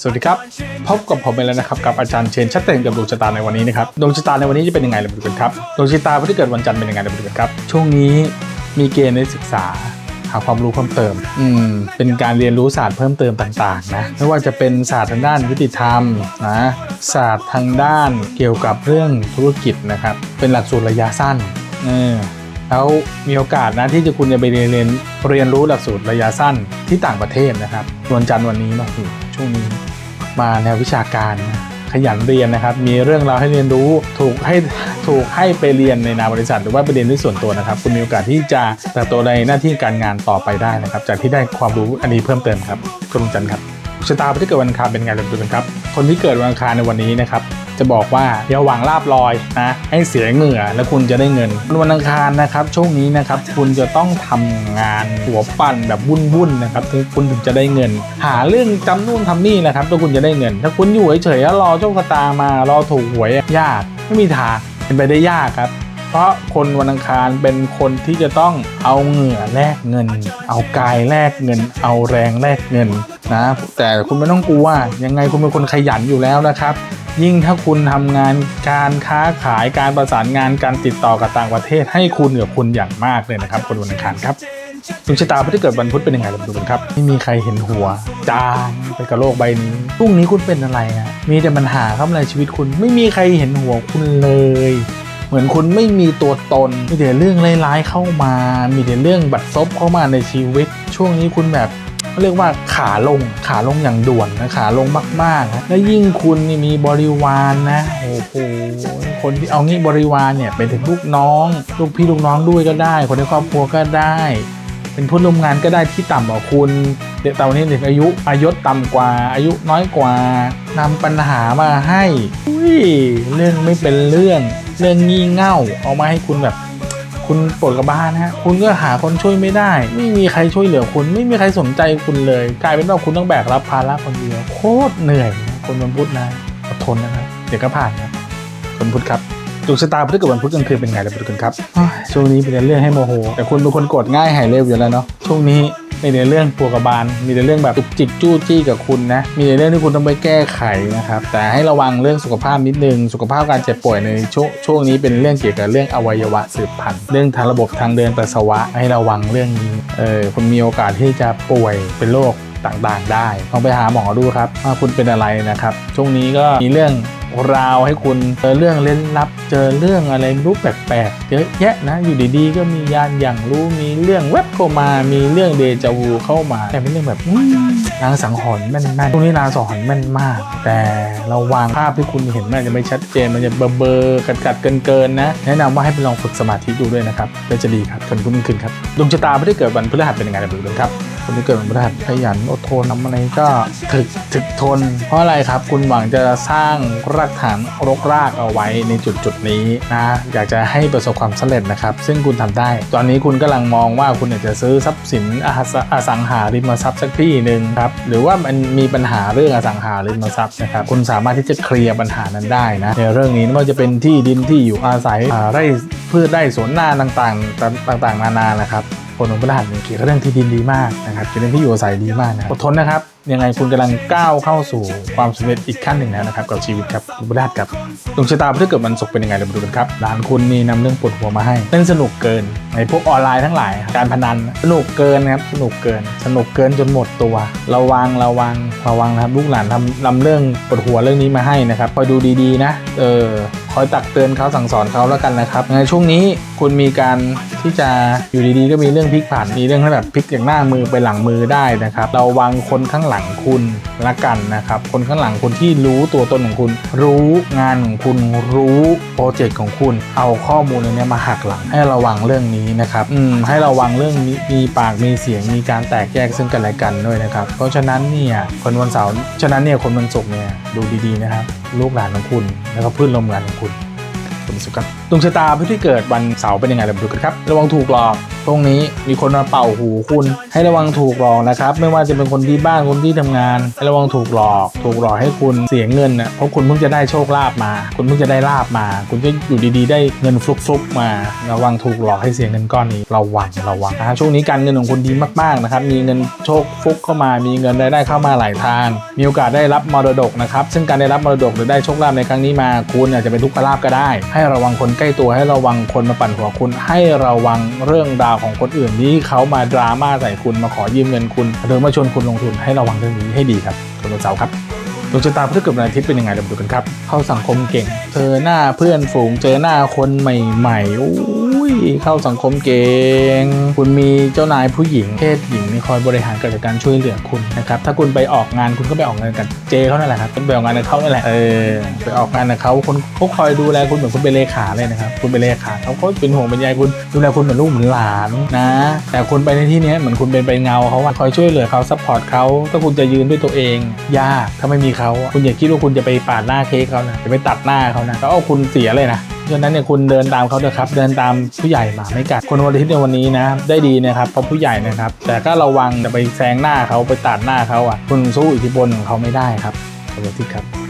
สวัสดีครับ พบกับผมไปแล้วนะครับกับอาจารย์เชนชัดเจนกับดวงชะตาในวันนี้นะครับดวงชะตาในวันนี้จะเป็นยังไงเราไปดูกันครับดวงชะตาผู้ที่เกิดวันจันทร์เป็นยังไงเราไปดูกันครับช่วงนี้มีเกณฑ์ในศึกษาหาความรู้เพิ่มเติม อืม เป็นการเรียนรู้ศาสตร์เพิ่มเติมต่างๆนะ ไม่ว่าจะเป็นศาสตร์ทางด้านยุติธรรมนะ ศาสตร์ทางด้านเกี่ยวกับเรื่องธุรกิจนะครับ เป็นหลักสูตรระยะสั้น เออ แล้วมีโอกาสนะที่จะคุณจะไปเรียนเรียนเรียนรู้หลักสูตรระยะสั้นที่ต่างประเทศนะครับ วันจันทร์วันนี้เนาะโอ้โหช่วงนี้ มาแนววิชาการ ขยันเรียนนะครับ มีเรื่องราวให้เรียนรู้ถูกให้ถูกให้ไปเรียนในนามบริษัท หรือว่าไปเรียนด้วยส่วนตัวนะครับ คุณมีโอกาสที่จะเติบโตในหน้าที่การงานต่อไปได้นะครับ จากที่ได้ความรู้อันนี้เพิ่มเติมครับคุณจันทร์ครับชะตาผู้ที่เกิดวันคาเป็นไงเราดูกันครับ คนที่เกิดวันอังคารในวันนี้นะครับจะบอกว่าอย่าหวังลาบลอยนะให้เสียเหงื่อแล้วคุณจะได้เงินวันอังคารนะครับช่วงนี้นะครับคุณจะต้องทำงานหัวปั่นแบบวุ่นๆนะครับถึงคุณถึงจะได้เงิน หาเรื่องจำนู่นทำนี่นะครับถ้าคุณจะได้เงิน ถ้าคุณอยู่เฉยๆแล้วรอโชคชะตามารอถูกหวยยากไม่มีทางเป็นไปได้ยากครับเพราะคนวันอังคารเป็นคนที่จะต้องเอาเหงื่อแลกเงิน เอากายแลกเงิน เอาแรงแลกเงิน นะแต่คุณไม่ต้องกลัวยังไงคุณเป็นคนขยันอยู่แล้วนะครับ ยิ่งถ้าคุณทำงานการค้าขายการประสานงานการติดต่อกับต่างประเทศ ให้คุณกับคุณอย่างมากเลยนะครับคนวันอังคารครับดวงชะตาผู้ที่เกิดวันพุธเป็นยังไงเรามาดูกันครับไม่มีใครเห็นหัว จางไปกับโลกใบนี้พรุ่งนี้คุณเป็นอะไรอะมีแต่ปัญหาเข้ามาในชีวิตคุณ ไม่มีใครเห็นหัวคุณเลย เหมือนคุณไม่มีตัวตนมีแต่เรื่องร้ายๆเข้ามา มีแต่เรื่องบัดซบเข้ามาในชีวิต ช่วงนี้คุณแบบ เขาเรียกว่าขาลงขาลงอย่างด่วนนะขาลงมากๆนะและยิ่งคุณนี่มีบริวารนนะโอ้โหคนที่เอางี้บริวารเนี่ยเป็นถึงลูกน้อง ลูกพี่ลูกน้องด้วยก็ได้ คนในครอบครัวก็ได้ เป็นผู้ร่วมงานก็ได้ที่ต่ำกว่าคุณเด็กตอนนี้เด็กอายุอายุต่ำกว่า อายุน้อยกว่านำปัญหามาให้เรื่องไม่เป็นเรื่อง เรื่องงี่เง่าเอามาให้คุณแบบ คุณปวดกระบ้านฮะคุณก็หาคนช่วยไม่ได้ ไม่มีใครช่วยเหลือคุณ ไม่มีใครสนใจคุณเลย กลายเป็นว่าคุณต้องแบกรับภาระคนเดียวโคตรเหนื่อยนะคนวันพุธนะอดทนนะครับเดี๋ยวก็ผ่านครับวันพุธครับดวงชะตาพฤหัสวันพุธกลางคืนเป็นไงเราไปดูกันครับอ้าวช่วงนี้เป็นเรื่องให้โมโห แต่คุณเป็นคนโกรธง่ายหายเร็วอยู่แล้วเนาะช่วงนี้ มีแต่เรื่องปวกรบาล มีแต่เรื่องแบบจุกจิกจู้จี้กับคุณนะ มีแต่เรื่องที่คุณต้องไปแก้ไขนะครับ แต่ให้ระวังเรื่องสุขภาพนิดนึง สุขภาพการเจ็บป่วยในช่วงช่วงนี้เป็นเรื่องเกี่ยวกับเรื่องอวัยวะสืบพันธุ์ เรื่องทางระบบทางเดินปัสสาวะให้ระวังเรื่องนี้ เออคุณมีโอกาสที่จะป่วยเป็นโรคต่างๆ ได้ลองไปหาหมอดูครับว่าคุณเป็นอะไรนะครับ ช่วงนี้ก็มีเรื่อง ราวให้คุณเจอเรื่องเล่นลับ เจอเรื่องอะไรรูปแปลกๆเยอะแยะนะ อยู่ดีๆ ก็มียานอย่างรู้มีเรื่องแวบเข้ามา มีเรื่องเดจาวูเข้ามา แต่เป็นเรื่องแบบนางสังหรณ์แม่นๆตรงนี้นางสังหรณ์แม่นมาก แต่เราวางภาพที่คุณเห็นมันจะไม่ชัดเจนมันจะเบอเบอร์กัดกัดๆเกินๆนะ แนะนำว่าให้ไปลองฝึกสมาธิดูด้วยนะครับแล้วจะดีครับคนคุณคืนครับดวงชะตาไม่ได้เกิดวันพฤหัสเป็นยังไงกันดูกันครับ คนที่เกิดวันพฤหัสขยันอดทนทำอะไรก็ถึกถึกทน เพราะอะไรครับ คุณหวังจะสร้างรากฐานรกรากเอาไว้ในจุดจุดนี้นะอยากจะให้ประสบความสำเร็จนะครับ ซึ่งคุณทำได้ ตอนนี้คุณกำลังมองว่าคุณอยากจะซื้อทรัพย์สินอสังหาริมทรัพย์สักที่หนึ่งครับหรือว่ามันมีปัญหาเรื่องอสังหาริมทรัพย์นะครับคุณสามารถที่จะเคลียร์ปัญหานั้นได้นะในเรื่องนี้ไม่ว่าจะเป็นที่ดินที่อยู่อาศัยไร่พืชไร่สวนนาต่างๆ ต่างๆ นานานะครับ คนของพฤหัสเนี่ยเกี่ยวกับเรื่องที่ดินดีมากนะครับเกี่ยวกับเรื่องที่อยู่อาศัยดีมากนะอดทนนะครับยังไงคุณกำลังก้าวเข้าสู่ความสำเร็จอีกขั้นหนึ่งแล้วนะครับกับชีวิตครับคุณพฤหัสครับดวงชะตาพฤหัสเกิดวันศุกเป็นยังไงเรามาดูกันครับร้านคุณนี่นำเรื่องปวดหัวมาให้เล่นสนุกเกินในพวกออนไลน์ทั้งหลาย การพนันสนุกเกินนะครับสนุกเกิน สนุกเกินจนหมดตัว ระวังระวังระวังนะครับลูกหลานทำนำเรื่องปวดหัวเรื่องนี้มาให้นะครับคอยดูดีๆนะเออคอยตักเตือนเขาสั่งสอนเขาแล้วกันนะครับในช่วงนี้คุณมีการที่จะอยู่ดีๆ ก็มีเรื่องพลิกผันมีเรื่องที่แบบพลิกจากหน้ามือไปหลังมือได้นะครับ เราวางคนข้างหลังคุณละกันนะครับ คนข้างหลังคุณที่รู้ตัวตนของคุณ รู้งานของคุณรู้โปรเจกต์ของคุณ เอาข้อมูลอันนี้มาหักหลัง ให้ระวังเรื่องนี้นะครับอืมให้ระวังเรื่องนี้มีปากมีเสียงมีการแตกแยกซึ่งกันและกันด้วยนะครับ เพราะฉะนั้นเนี่ยคนวันเสาร์ฉะนั้นเนี่ยคนวันศุกร์เนี่ยดูดีๆนะครับลูกหลานของคุณ แล้วก็เพื่อนร่วมงานของคุณ คุณสุครับดวงชะตาผู้ที่เกิดวันเสาร์เป็นยังไงเรามาดูกันครับ ระวังถูกหลอกตรงนี้มีคนมาเป่าหูคุณให้ระวังถูกหลอกนะครับ ไม่ว่าจะเป็นคนที่บ้านคนที่ทำงานให้ระวังถูกหลอก ถูกหลอกให้คุณเสียเงินนะเพราะคุณเพิ่งจะได้โชคลาภมา คุณเพิ่งจะได้ลาบมา คุณจะอยู่ดีๆ ได้เงินฟลุกๆมา ระวังถูกหลอกให้เสียเงินก้อนนี้ระวังระวังนะฮะช่วงนี้การเงินของคุณดีมากๆนะครับมีเงินโชคฟุกเข้ามา มีเงินรายได้เข้ามาหลายทาง มีโอกาสได้รับมรดกนะครับซึ่งการได้รับมรดกหรือได้โชคลาภในครั้งนี้มาคุณอาจจะเป็นทุกขลาภก็ได้ ให้ระวังคนใกล้ตัวให้ระวังคนมาปั่นหัวคุณ ให้ระวังเรื่องราวของคนอื่นที่เขามาดราม่าใส่คุณมาขอยืมเงินคุณหรือมาชวนคุณลงทุนให้ระวังเรื่องนี้ให้ดีครับคนวันเสาร์ครับดวงชะตาพฤกษ์กับวันอาทิตย์เป็นยังไงเรามาดูกันครับ เข้าสังคมเก่ง เจอหน้าเพื่อนฝูงเจอหน้าคนใหม่ๆอุ้ ยเข้าสังคมเก่ง คุณมีเจ้านายผู้หญิงเพศหญิงนี่คอยบริหารการจัดการช่วยเหลือคุณนะครับถ้าคุณไปออกงานคุณก็ไปออกงานกับเจเขานั่นแหละครับคุณไปออกงานกับเขานั่นแหละเออไปออกงานกับเขาคนเขาคอยดูแลคุณเหมือนคุณเป็นเลขาเลยนะครับคุณเป็นเลขาเขาก็เป็นห่วงเป็นใยคุณดูแลคุณเหมือนลูกเหมือนหลานนะ แต่คุณไปในที่นี้เหมือนคุณเป็นไปเงาเขาอะคอยช่วยเหลือเขาซัพพอร์ตเขาถ้าคุณจะยืนด้วยตัวเอง ยากถ้าไม่มีเขาคุณอย่าคิดว่าคุณจะไปปาดหน้าเค้กเขานะจะไปตัดหน้าเขานะก็เอาคุณเสียเลยนะ ดังนั้นเนี่ยคุณเดินตามเขาเถอะครับ เดินตามผู้ใหญ่มาไม่กัดคนวันอาทิตย์ในวันนี้นะได้ดีนะครับเพราะผู้ใหญ่นะครับ แต่ก็ระวังจะไปแซงหน้าเขาไปตัดหน้าเขาอะ คุณสู้อิทธิพลของเขาไม่ได้ครับขอบคุณครับ